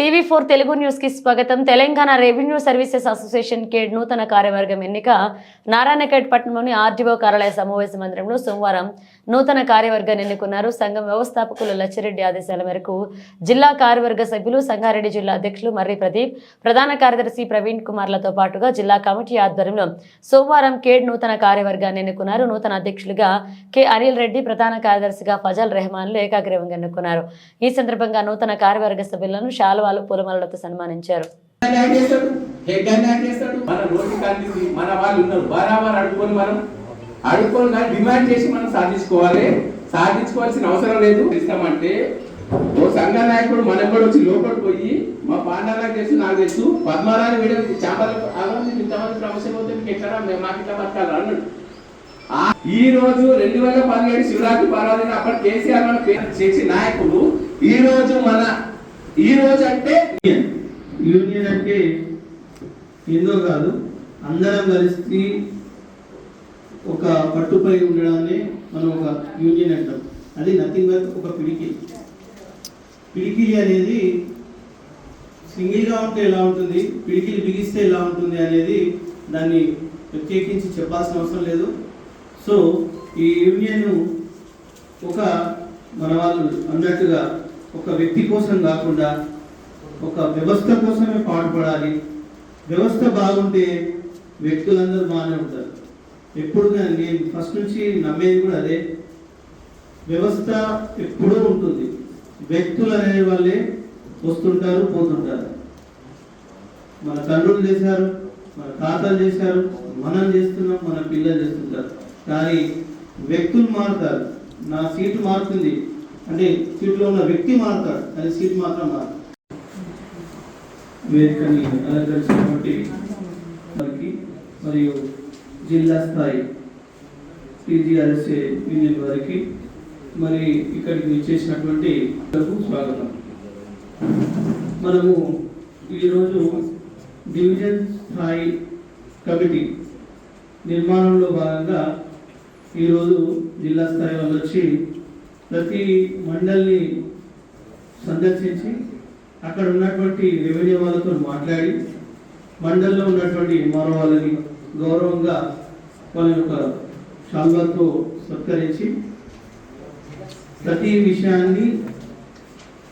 TV four Telugu న్యూస్కి స్వాగతం. Telangana revenue services association కేడ్ నూతన కార్యవర్గం ఎన్నిక. నారాయణఖేడ్ పట్టణంలోని ఆర్డీఓ కార్యాలయ సమావేశ మందిరంలో సోమవారం నూతన కార్యవర్గాన్ని ఎన్నుకున్నారు. సంఘం వ్యవస్థాపకులు లచ్చిరెడ్డి ఆదేశాల మేరకు జిల్లా కార్యవర్గ సభ్యులు సంగారెడ్డి జిల్లా అధ్యక్షులు మర్రి ప్రదీప్ ప్రధాన కార్యదర్శి ప్రవీణ్ కుమార్లతో పాటుగా జిల్లా కమిటీ ఆధ్వర్యంలో సోమవారం కేడ్ నూతన కార్యవర్గాన్ని ఎన్నుకున్నారు. నూతన అధ్యక్షులుగా కె అనిల్ రెడ్డి ప్రధాన కార్యదర్శిగా ఫజల్ రెహమాన్లు ఏకాగ్రీవంగా ఎన్నుకున్నారు. ఈ సందర్భంగా నూతన కార్యవర్గ సభ్యులను శాలువాలు పూలమాలలతో సన్మానించారు. చేస్తాడు? హెడ్ న్యాయం చేస్తాడు? మన మన వాళ్ళు ఉన్నారు. బరాబర్ అడుక్కొని మనం అడుక్కొని డిమాండ్ చేసి మనం సాధించుకోవాలి. సాధించుకోవాల్సిన అవసరం లేదు. ఇస్తామంటే ఓ సంఘ నాయకుడు మనం కూడా వచ్చి లోపలికి పోయి మా పాండాలకు తెలుసు నాకు తెలుసు పద్మారాని వీడియో చేపలకు అవన్నీ ఇంతమంది ప్రమోషన్ పోతే మీకు ఎక్కడ? మేము మాకు ఇట్లా బతకాలి అన్నాడు. ఈ రోజు రెండు వేల పదిహేడు శివరాత్రి పర్వాలేదు. అప్పటి కేసీఆర్ మన పేరు చేసి నాయకుడు ఈ రోజు మన ఈ రోజు అంటే యూనియన్. యూనియన్ అంటే ఏందో కాదు అందరం కలిసి ఒక పట్టుపై ఉండడాన్ని మనం ఒక యూనియన్ అంటాం. అది నథింగ్ బట్ ఒక పిడికిలి. పిడికిలి అనేది సింగిల్గా ఉంటే ఎలా ఉంటుంది పిడికిలి బిగిస్తే ఎలా ఉంటుంది అనేది దాన్ని ప్రత్యేకించి చెప్పాల్సిన అవసరం లేదు. సో ఈ యూనియన్ ఒక మన వాళ్ళు అన్నట్టుగా ఒక వ్యక్తి కోసం కాకుండా ఒక వ్యవస్థ కోసమే పాటుపడాలి. వ్యవస్థ బాగుంటే వ్యక్తులందరూ బాగానే ఉంటారు. ఎప్పుడు కానీ నేను ఫస్ట్ నుంచి నమ్మేది కూడా అదే. వ్యవస్థ ఎప్పుడూ ఉంటుంది. వ్యక్తులు అనే వాళ్ళే వస్తుంటారు పోతుంటారు. మన తండ్రులు చేశారు మన తాతలు చేశారు మనం చేస్తున్నాం మన పిల్లలు చేస్తుంటారు. కానీ వ్యక్తులు మారుతారు. నా సీటు మారుతుంది. అంటే సీట్లో ఉన్న వ్యక్తి మారుతాడు కానీ సీట్ మాత్రం మారు వేదికని అలంకరించినటువంటి వారికి మరియు జిల్లా స్థాయి టీజీఆర్ఎస్ఏ యూనియన్ వారికి మరి ఇక్కడికి విచ్చేసినటువంటి స్వాగతం. మనము ఈరోజు డివిజన్ స్థాయి కమిటీ నిర్మాణంలో భాగంగా ఈరోజు జిల్లా స్థాయి వాళ్ళు వచ్చి ప్రతి మండల్ని సందర్శించి అక్కడ ఉన్నటువంటి రెవెన్యూ వాళ్ళతో మాట్లాడి మండల్లో ఉన్నటువంటి మరో వాళ్ళని గౌరవంగా వాళ్ళ యొక్క శాల్వాతో సత్కరించి ప్రతి విషయాన్ని